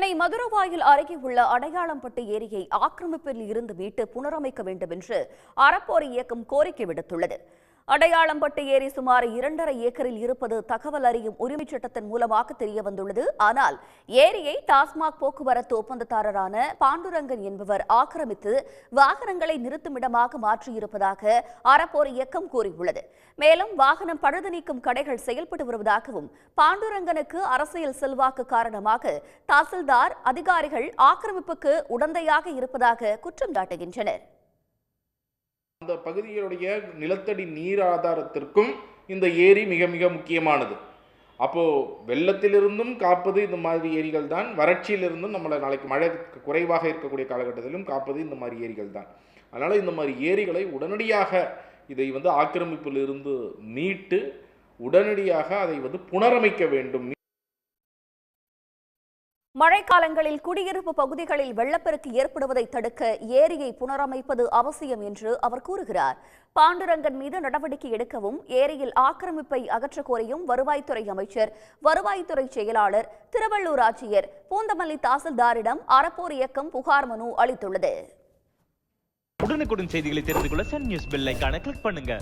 சென்னை மதுரவாயில் அருகே உள்ள அடையாளம்பட்டு ஏரியை ஆக்கிரமிப்பில் இருந்து மீட்டு புனரமைக்க வேண்டும் என்று அறப்போர் இயக்கம் கோரிக்கை விடுத்துள்ளது. அடையாளம்பட்டு ஏரி சுமார் இரண்டரை ஏக்கரில் இருப்பது தகவல் அறியும் உரிமைச் சட்டத்தின் மூலமாக தெரிய வந்துள்ளது ஆனால் ஏரியை டாஸ்மாக் போக்குவரத்து ஒப்பந்ததாரரான பாண்டுரங்கன் என்பவர் ஆக்கிரமித்து வாகனங்களை நிறுத்துமிடமாக மாற்றியிருப்பதாக அறப்போர் இயக்கம் கூறியுள்ளது. மேலும் வாகனம் பழுது நீக்கும் கடைகள் செயல்பட்டு வருவதாகவும் பாண்டுரங்கனுக்கு அரசியல் செல்வாக்கு காரணமாக தாசில்தார் அதிகாரிகள் ஆக்கிரமிப்புக்கு உடந்தையாக இருப்பதாக குற்றம் சாட்டுகின்றனர். அந்த பகுதிகளுடைய நிலத்தடி நீர் ஆதாரத்திற்கும் இந்த ஏரி மிக மிக முக்கியமானது. அப்போது வெள்ளத்திலிருந்தும் காப்பது இந்த மாதிரி ஏரிகள் தான். வறட்சியிலிருந்தும் நம்மளை நாளைக்கு மழை குறைவாக இருக்கக்கூடிய காலகட்டத்திலும் காப்பது இந்த மாதிரி ஏரிகள் தான். அதனால் இந்த மாதிரி ஏரிகளை உடனடியாக இதை வந்து ஆக்கிரமிப்பிலிருந்து மீட்டு உடனடியாக அதை வந்து புனரமைக்க வேண்டும். மழைக்காலங்களில் குடியிருப்பு பகுதிகளில் வெள்ளப்பெருக்கு ஏற்படுவதை தடுக்க ஏரியை புனரமைப்பது அவசியம் என்று அவர் கூறுகிறார். பாண்டுரங்கன் மீது நடவடிக்கை எடுக்கவும் ஏரியில் ஆக்கிரமிப்பை அகற்றக் கோரியும் வருவாய்த்துறை அமைச்சர் வருவாய்த்துறை செயலாளர் திருவள்ளூர் ஆட்சியர் பூந்தமல்லி தாசில்தாரிடம் அறப்போர் இயக்கம் புகார் மனு அளித்துள்ளது. உடனுக்குடன் செய்திகளை தெரிந்து கொள்ள சன் நியூஸ் பெல் கிளிக் பண்ணுங்க.